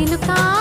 Chilika